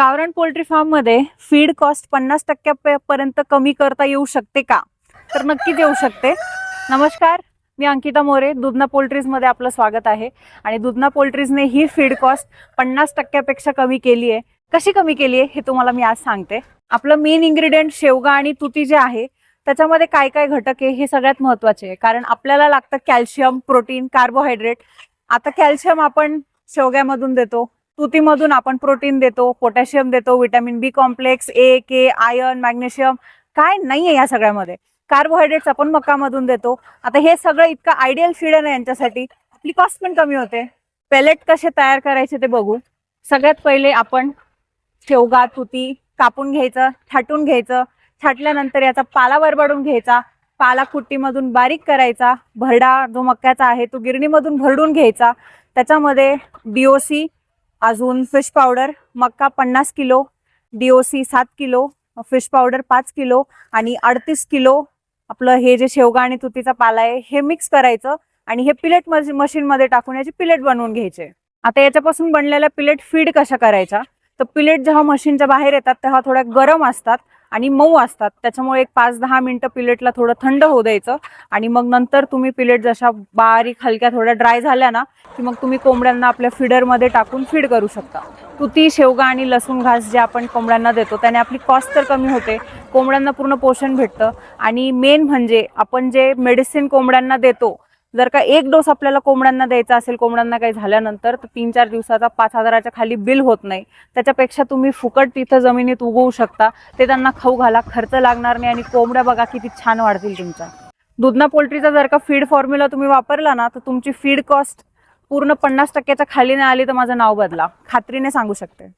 गावरान पोल्ट्री फार्ममध्ये feed cost पन्नास टक्क्यापर्यंत कमी करता येऊ शकते का? तर नक्कीच येऊ शकते. नमस्कार मी अंकिता मोरे दुधना पोल्ट्रीजमध्ये आपलं स्वागत आहे. आणि दुधना पोल्ट्रीजने ही फीड कॉस्ट पन्नास टक्क्यापेक्षा कमी केली आहे. कशी कमी केली आहे हे तुम्हाला मी आज सांगते. आपलं मेन इन्ग्रेडियंट शेवगा आणि तुती जे आहे त्याच्यामध्ये काय काय घटक आहे हे सगळ्यात महत्त्वाचे आहे. कारण आपल्याला लागतं कॅल्शियम प्रोटीन कार्बोहायड्रेट. आता कॅल्शियम आपण शेवग्यामधून देतो. तुतीमधून आपण प्रोटीन देतो पोटॅशियम देतो vitamin B complex A K iron magnesium काय नाही आहे या सगळ्यामध्ये. कार्बोहायड्रेट्स आपण मकामधून देतो. आता हे सगळं इतकं आयडियल फीड आहे ना यांच्यासाठी. आपली कॉस्ट पण कमी होते. पेलेट कसे तयार करायचे ते बघू. सगळ्यात पहिले आपण शेवगा तुती कापून घ्यायचं छाटून घ्यायचं. छाटल्यानंतर याचा पाला वरबडून घ्यायचा. पाला कुट्टीमधून बारीक करायचा. भरडा जो मक्याचा आहे तो गिरणीमधून भरडून घ्यायचा. त्याच्यामध्ये डीओसी अजून फिश पावडर मक्का पन्नास किलो डीओसी सात किलो फिश पावडर पाच किलो आणि अडतीस किलो आपलं हे जे शेवगा आणि तुतीचा पाला आहे हे मिक्स करायचं आणि हे पिलेट मशीनमध्ये टाकून याचे पिलेट बनवून घ्यायचे. आता याच्यापासून बनलेल्या पिलेट फीड कशा करायच्या तर पिलेट जेव्हा मशीनच्या बाहेर येतात तेव्हा थोड्या गरम असतात. आणि मऊ असतात. त्याच्यामुळे एक पाच दहा मिनिटं पिलेटला थोडं थंड होऊ द्यायचं आणि मग नंतर तुम्ही पिलेट जशा बारीक हलक्या थोड्या ड्राय झाल्या ना की मग तुम्ही कोंबड्यांना आपल्या फिडरमध्ये टाकून फीड करू शकता. तुती शेवगा आणि लसूण घास जे आपण कोंबड्यांना देतो त्याने आपली कॉस्ट तर कमी होते. कोंबड्यांना पूर्ण पोषण भेटतं. आणि मेन म्हणजे आपण जे मेडिसिन कोंबड्यांना देतो जर का एक डोस आपल्याला कोंबड्यांना द्यायचा असेल कोंबड्यांना काही झाल्यानंतर तर तीन चार दिवसाचा पाच हजाराच्या खाली बिल होत नाही. त्याच्यापेक्षा तुम्ही फुकट तिथं जमिनीत उगवू शकता. ते त्यांना खाऊ घाला खर्च लागणार नाही आणि कोंबड्या बघा किती छान वाढतील तुमच्या. दुधना पोल्ट्रीचा जर का फीड फॉर्म्युला तुम्ही वापरला ना तर तुमची फीड कॉस्ट पूर्ण पन्नास टक्क्याच्या खाली नाही आली तर माझं नाव बदला. खात्रीने सांगू शकते.